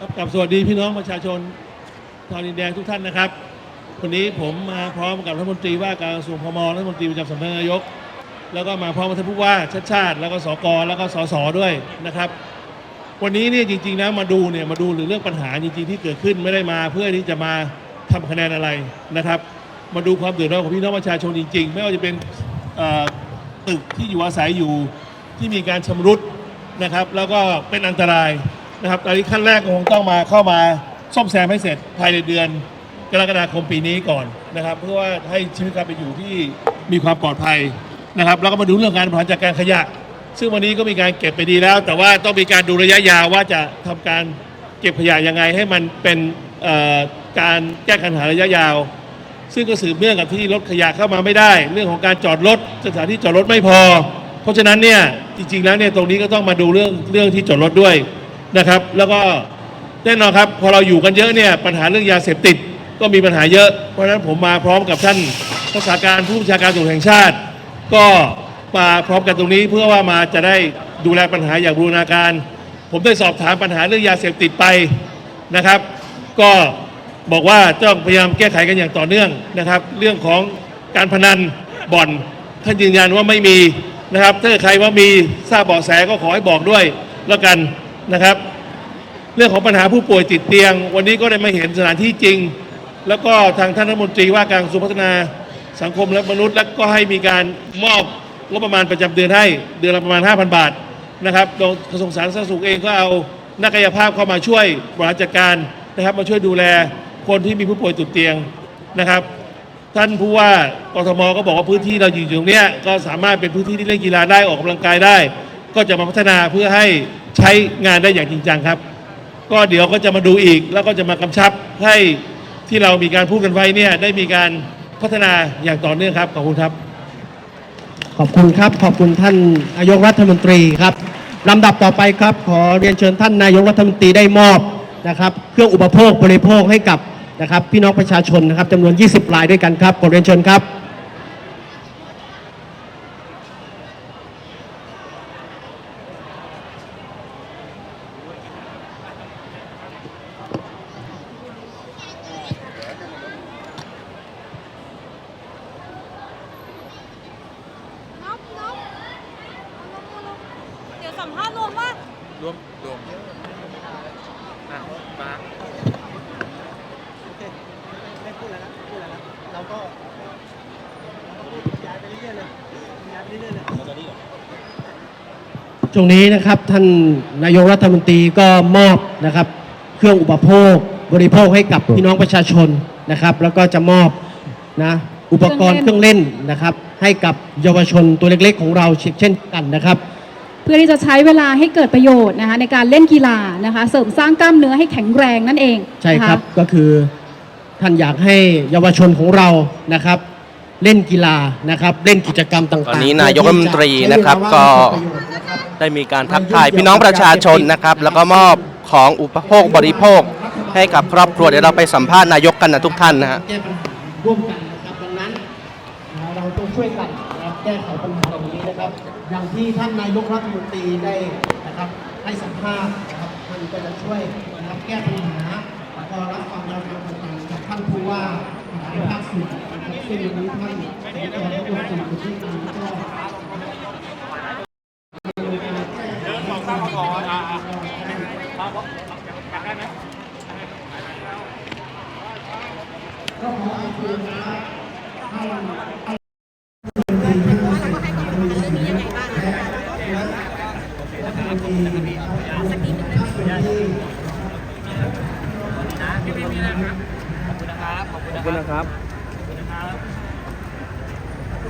ครับกับสวัสดีพี่น้องประชาชนชาวดินแดงทุกท่านนะครับ วันนี้ผมมาพร้อมกับรัฐมนตรีว่าการกระทรวงพมรัฐมนตรีประจำสำนักนายก แล้วก็มาพร้อมกับท่านผู้ว่าชัดชาติ แล้วก็สกแล้วก็สสด้วยนะครับ วันนี้เนี่ยจริงๆนะมาดูเนี่ยมาดูหรือเรื่องปัญหาจริงๆที่เกิดขึ้นไม่ได้มาเพื่อที่จะมาทำคะแนนอะไรนะครับ มาดูความเดือดร้อนของพี่น้องประชาชนจริง ๆ ไม่ว่าจะเป็นอ่อตึกที่อยู่อาศัยอยู่ที่มีการชำรุดนะครับ แล้วก็เป็นอันตราย นะครับตอนนี้ขั้นแรกก็คงต้องมาเข้ามาซ่อมแซมให้เสร็จภายในเดือนกรกฎาคมปีนี้ก่อนนะครับ เพื่อว่าให้ชีวิตการเป็นอยู่ที่มีความปลอดภัยนะครับแล้วก็มาดูเรื่องการบริหารจัดการขยะ ซึ่งวันนี้ก็มีการเก็บไปดีแล้ว แต่ว่าต้องมีการดูระยะยาวว่าจะทำการเก็บขยะยังไงให้มันเป็นการแก้ปัญหาระยะยาว ซึ่งก็สืบเนื่องกับที่รถขยะเข้ามาไม่ได้ เรื่องของการจอดรถสถานที่จอดรถไม่พอ เพราะฉะนั้นเนี่ยจริง ๆ แล้วเนี่ยตรงนี้ก็ต้องมาดูเรื่องเรื่องที่จอดรถด้วย นะครับ แล้วก็แน่นอนครับ พอเราอยู่กันเยอะเนี่ยปัญหาเรื่องยาเสพติดก็มีปัญหาเยอะ เพราะฉะนั้นผมมาพร้อมกับท่านรักษาการผู้บัญชาการตำรวจแห่งชาติ ก็มาพร้อมกันตรงนี้เพื่อว่ามาจะได้ดูแลปัญหาอย่างบูรณาการ ผมได้สอบถามปัญหาเรื่องยาเสพติดไปนะครับ ก็บอกว่าต้องพยายามแก้ไขกันอย่างต่อเนื่องนะครับ เรื่องของการพนันบ่อนท่านยืนยันว่าไม่มีนะครับถ้าใครว่ามีทราบเบาะแสก็ขอให้บอกด้วยแล้วกัน นะครับ เรื่องของปัญหาผู้ป่วยติดเตียง วันนี้ก็ได้มาเห็นสถานที่จริง แล้วก็ทางท่านรัฐมนตรีว่าการกระทรวงพัฒนาสังคมและมนุษย์ และก็ให้มีการมอบงบประมาณประจำเดือนให้เดือนละประมาณ 5,000 บาทนะครับโดยกระทรวงสาธารณสุขเองก็เอานักกายภาพเข้ามาช่วยบริหารจัดการนะครับ มาช่วยดูแลคนที่มีผู้ป่วยติดเตียงนะครับ ท่านผู้ว่ากทมก็บอกว่าพื้นที่เราอยู่ตรงนี้ก็สามารถเป็นพื้นที่ที่เล่นกีฬาได้ออกกำลังกายได้ ก็จะมาพัฒนาเพื่อให้ ใช้งานได้อย่างจริงจังครับ ก็เดี๋ยวก็จะมาดูอีก แล้วก็จะมากำชับให้ที่เรามีการพูดกันไว้เนี่ยได้มีการพัฒนาอย่างต่อเนื่องครับขอบคุณครับ ขอบคุณครับ ขอบคุณท่านนายกรัฐมนตรีครับลำดับต่อไปครับ ขอเรียนเชิญท่านนายกรัฐมนตรีได้มอบนะครับ เครื่องอุปโภคบริโภคให้กับนะครับ พี่น้องประชาชนนะครับจำนวน 20รายด้วยกันครับขอเรียนเชิญครับ นบนบเดี๋ยวสั มภาษณ์รวมว่ารวมรวมอะมาไม่พูดแล้วนะพูดแล้วนะเราก็ย้ายไปเรื่อยๆเลยย้ายไปเรื่อยๆเลยช่วงนี้นะครับท่านนายกรัฐมนตรีก็มอบนะครับ เครื่องอุปโภคบริโภคให้กับพี่น้องประชาชนนะครับ แล้วก็จะมอบนะอุปกรณ์เครื่องเล่นนะครับ ให้กับเยาวชนตัวเล็กๆ ของเราเช่นกันนะครับ เพื่อที่จะใช้เวลาให้เกิดประโยชน์นะคะในการเล่นกีฬานะคะ เสริมสร้างกล้ามเนื้อให้แข็งแรงนั่นเองใช่ครับนะะก็คือท่านอยากให้เยาวชนของเรานะครับ เล่นกีฬานะครับ เล่นกิจกรรมต่างๆตอนนี้นายกรัฐมนตรีนะครับใช้เวลาก็ว่างให้เกิดประโยชน์นะครับได้มีการทักทายพี่น้องประชาชนนะครับ แล้วก็มอบของอุปโภคบริโภค ให้กับครอบครัวเดี๋ยวเราไปสัมภาษณ์นายกกันนะทุกท่านนะฮะแก้ปัญหาร่วมกันนะครับดังนั้นเราต้องช่วยกันนะครับแก้ไขปัญหาเหล่านี้นะครับ อย่างที่ท่านนายกรัฐมนตรีได้นะครับให้สัมภาษณ์นะครับท่านก็จะช่วยนะครับแก้ปัญหาแล้วก็รับฟังแนวทางต่างๆจากท่านผู้ว่าภาคส่วนนะครับซึ่งวันนี้ท่าน ที่พี่พี่นะครับขอบคุณนะครับ ขอบคุณนะครับ ขอบคุณนะครับ